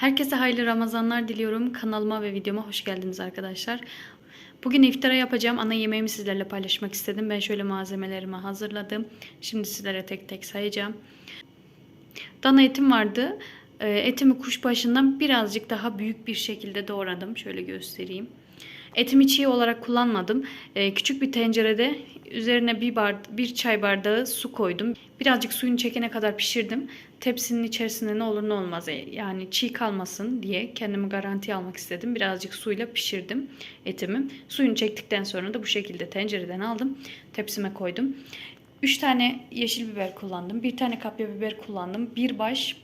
Herkese hayırlı Ramazanlar diliyorum. Kanalıma ve videoma hoş geldiniz arkadaşlar. Bugün iftara yapacağım ana yemeğimi sizlerle paylaşmak istedim. Ben şöyle malzemelerimi hazırladım. Şimdi sizlere tek tek sayacağım. Dana etim vardı. Ee, Etimi kuşbaşından birazcık daha büyük bir şekilde doğradım. Şöyle göstereyim. Etimi çiğ olarak kullanmadım. Ee, küçük bir tencerede üzerine bir, bard bir çay bardağı su koydum. Birazcık suyunu çekene kadar pişirdim. Tepsinin içerisinde ne olur ne olmaz e, yani çiğ kalmasın diye kendimi garanti almak istedim. Birazcık suyla pişirdim etimi. Suyunu çektikten sonra da bu şekilde tencereden aldım. Tepsime koydum. 3 tane yeşil biber kullandım. Bir tane kapya biber kullandım. Bir baş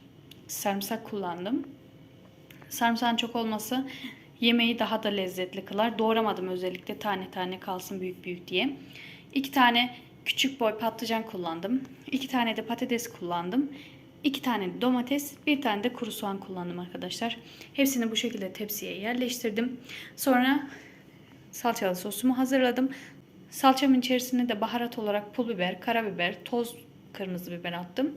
sarımsak kullandım. Sarımsağın çok olması yemeği daha da lezzetli kılar. Doğramadım özellikle tane tane kalsın büyük büyük diye. İki tane küçük boy patlıcan kullandım. İki tane de patates kullandım. İki tane de domates, bir tane de kuru soğan kullandım arkadaşlar. Hepsini bu şekilde tepsiye yerleştirdim. Sonra salçalı sosumu hazırladım. Salçamın içerisine de baharat olarak pul biber, karabiber, toz kırmızı biber attım.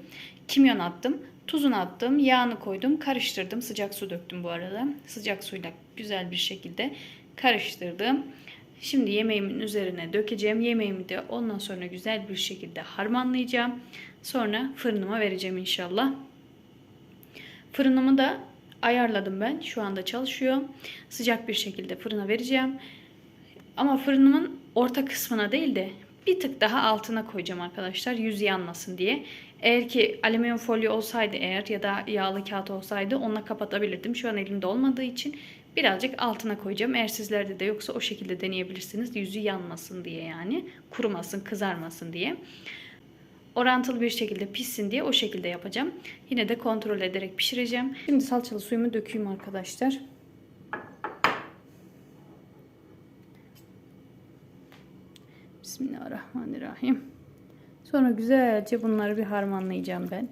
Kimyon attım. Tuzunu attım. Yağını koydum. Karıştırdım. Sıcak su döktüm bu arada. Sıcak suyla güzel bir şekilde karıştırdım. Şimdi yemeğimin üzerine dökeceğim. Yemeğimi de ondan sonra güzel bir şekilde harmanlayacağım. Sonra fırınıma vereceğim inşallah. Fırınımı da ayarladım ben. Şu anda çalışıyor. Sıcak bir şekilde fırına vereceğim. Ama fırınımın orta kısmına değil de bir tık daha altına koyacağım arkadaşlar. Yüzü yanmasın diye. Eğer ki alüminyum folyo olsaydı eğer ya da yağlı kağıt olsaydı onunla kapatabilirdim. Şu an elimde olmadığı için birazcık altına koyacağım. Eğer sizlerde de yoksa o şekilde deneyebilirsiniz. Yüzü yanmasın diye yani. Kurumasın, kızarmasın diye. Orantılı bir şekilde pişsin diye o şekilde yapacağım. Yine de kontrol ederek pişireceğim. Şimdi salçalı suyumu dökeyim arkadaşlar. Bismillahirrahmanirrahim. Sonra güzelce bunları bir harmanlayacağım ben.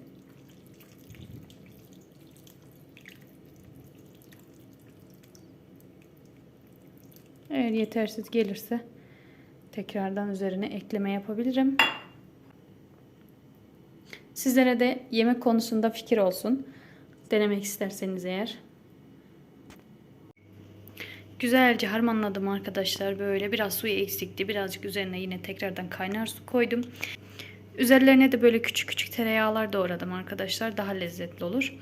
Eğer yetersiz gelirse tekrardan üzerine ekleme yapabilirim. Sizlere de yemek konusunda fikir olsun. Denemek isterseniz eğer. Güzelce harmanladım arkadaşlar. Böyle biraz suyu eksikti. Birazcık üzerine yine tekrardan kaynar su koydum. Üzerlerine de böyle küçük küçük tereyağlar doğradım arkadaşlar. Daha lezzetli olur.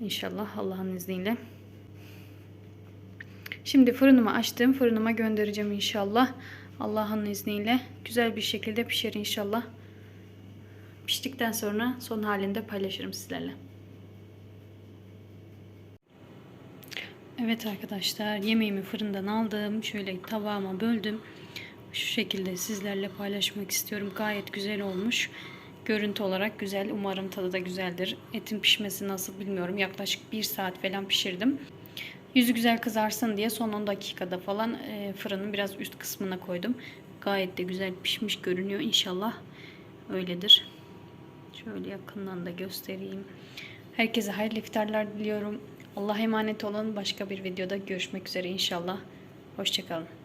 İnşallah Allah'ın izniyle. Şimdi fırınımı açtım. Fırınıma göndereceğim inşallah. Allah'ın izniyle. Güzel bir şekilde pişer inşallah. Piştikten sonra son halinde paylaşırım sizlerle. Evet arkadaşlar yemeğimi fırından aldım. Şöyle tabağıma böldüm. Şu şekilde sizlerle paylaşmak istiyorum. Gayet güzel olmuş. Görüntü olarak güzel. Umarım tadı da güzeldir. Etin pişmesi nasıl bilmiyorum. Yaklaşık 1 saat falan pişirdim. Yüzü güzel kızarsın diye son 10 dakikada falan e, fırının biraz üst kısmına koydum. Gayet de güzel pişmiş görünüyor. İnşallah öyledir. Şöyle yakından da göstereyim. Herkese hayırlı iftarlar diliyorum. Allah'a emanet olun. Başka bir videoda görüşmek üzere inşallah. Hoşçakalın.